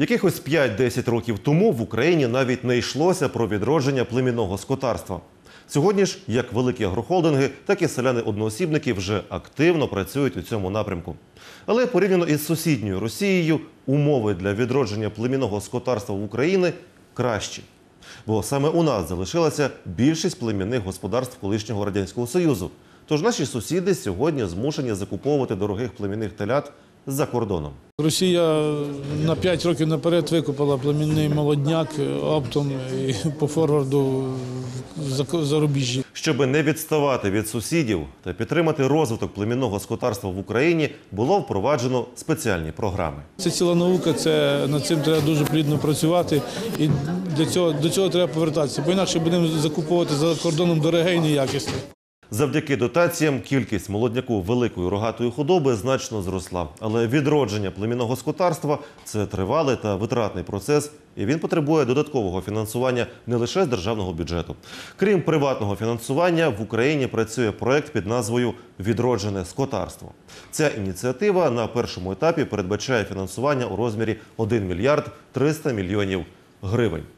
Якихось 5-10 років тому в Україні навіть не йшлося про відродження племінного скотарства. Сьогодні ж як великі агрохолдинги, так і селяни-одноосібники вже активно працюють у цьому напрямку. Але порівняно із сусідньою Росією, умови для відродження племінного скотарства в Україні кращі. Бо саме у нас залишилася більшість племінних господарств колишнього радянського союзу. Тож наші сусіди сьогодні змушені закуповувати дорогих племінних телят за кордоном. Росія на 5 років наперед викупила племінний молодняк оптом і по форварду за зарубіжжі. Щоби не відставати від сусідів та підтримати розвиток племінного скотарства в Україні, було впроваджено спеціальні програми. Це ціла наука, це над цим треба дуже плідно працювати, і для цього до цього треба повертатися. Бо інакше будемо закуповувати за кордоном дороге і неякісне. Завдяки дотаціям кількість молодняку великої рогатої худоби значно зросла. Але відродження племінного скотарства це тривалий та витратний процес, і він потребує додаткового фінансування не лише з державного бюджету. Крім приватного фінансування, в Україні працює проект під назвою Відроджене скотарство. Ця ініціатива на першому етапі передбачає фінансування у розмірі 1 мільярд 300 мільйонів гривень.